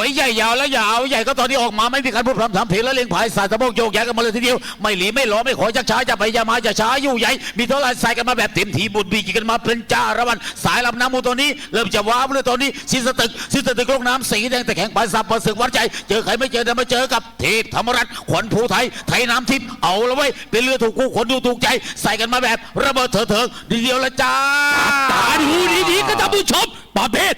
อยใหญ่ยาวและยาวใหญ่ก็ตอนนี้ออกมาไม่มีการพูดพร่ำทำเพลงและเลียงผายสายสะโพกโยกย้ายกันมาเลยทีเดียวไม่หลีไม่หลอไม่ขอชักช้าจะไปจะมาจะช้าอยู่ใหญ่ มีเท่าไหรใส่กันมาแบบเต็มทีบุญบีกินกันมาเป็นจ้าระวันสายลำน้ำมูลตัวนี้เริ่มจะว้าวเลยตอนนี้สิสตึกสิสตึกลงน้ำสีแดงแต่แข็งปานสับประสึกวัดใจ เจอใครไม่เจอแต่มาเจอกับเทพธรรมรัตน์ขวัญภูไทยไทยน้ำทิพย์เอาละเว้ยเป็นเรือถูกคู่ขนดูถูกใจ ใส่กันมาแบบระเบิดเถิดเถิงดีเดียวละจ้าตาดูดีๆก็ท่านผู้ชมประเภท55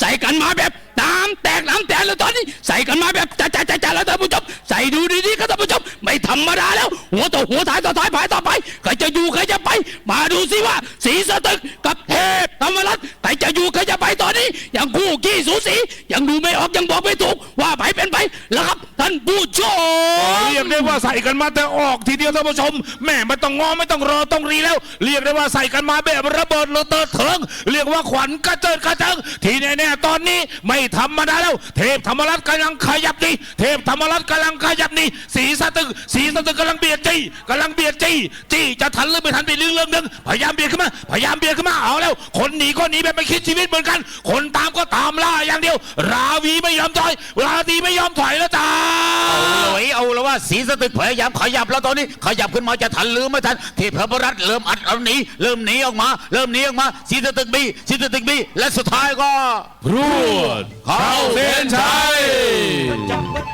ใส่กันมาแบบน้ำแตกน้ำแตกแล้วตอนนี้ ใส่กันมาแบบจ้าจ้าจ้าจ้าแล้วท่านผู้ชมใส่ดูดีๆก็ท่านผู้ชมไม่ธรรมดาแล้ว หัวต่อหัวท้ายต่อท้ายผายต่อไปใครจะอยู่ใครจะไป มาดูสิว่าสีสตึกกับเทพธรรมรัตน์ใครจะอยู่ใครจะไปตอนนี้ยังคู่ขี้สูสียังดูไม่ออกยังบอกไม่ถูกว่าไปเป็นไป แล้วครับท่านผู้ชมเรียกได้ว่าใส่กันมาแต่ออกทีเดียวท่านผู้ชมแม่ไม่ต้องงอไม่ต้องรอต้องรีแล้ว เรียกได้ว่าใส่กันมาแบบระเบิดระเติดเถิงเรียกว่าขวัญกระเจิดกระเจิงทีแน่ๆตอนนี้ไม่ธรรมดาแล้ว เทพธรรมรัตน์กำลังขยับนี่เทพธรรมรัตน์กำลังขยับนี่สีสะตึกสีสะตึกกำลังเบียดจี้กำลังเบียดจี้จี้จะทันหรือไม่ทันไปเรื่องเรื่องหนึงพยายามเบียดขึ้นมาพยายามเบียดขึ้นมาเอาแล้ว คนหนีก็หนีแบบไม่คิดชีวิตเหมือนกัน คนตามก็ตามล่าย ว ราวีไม่ยอมถอย ราตีไม่ยอมถอยแล้วจ้าเอาเลยเอาแล้วว่าสีสตึกพยายามขยับแล้วตอนนี้ ขยับขึ้นมาจะทันหรือไม่ทันเทพรัตน์เริ่มอัดเอาหนีเริ่มหนีออกมา เริ่มหนีออกมาสีสตึกบีสีสตึกบีและสุดท้ายก็พรวดเข้าเส้นชัย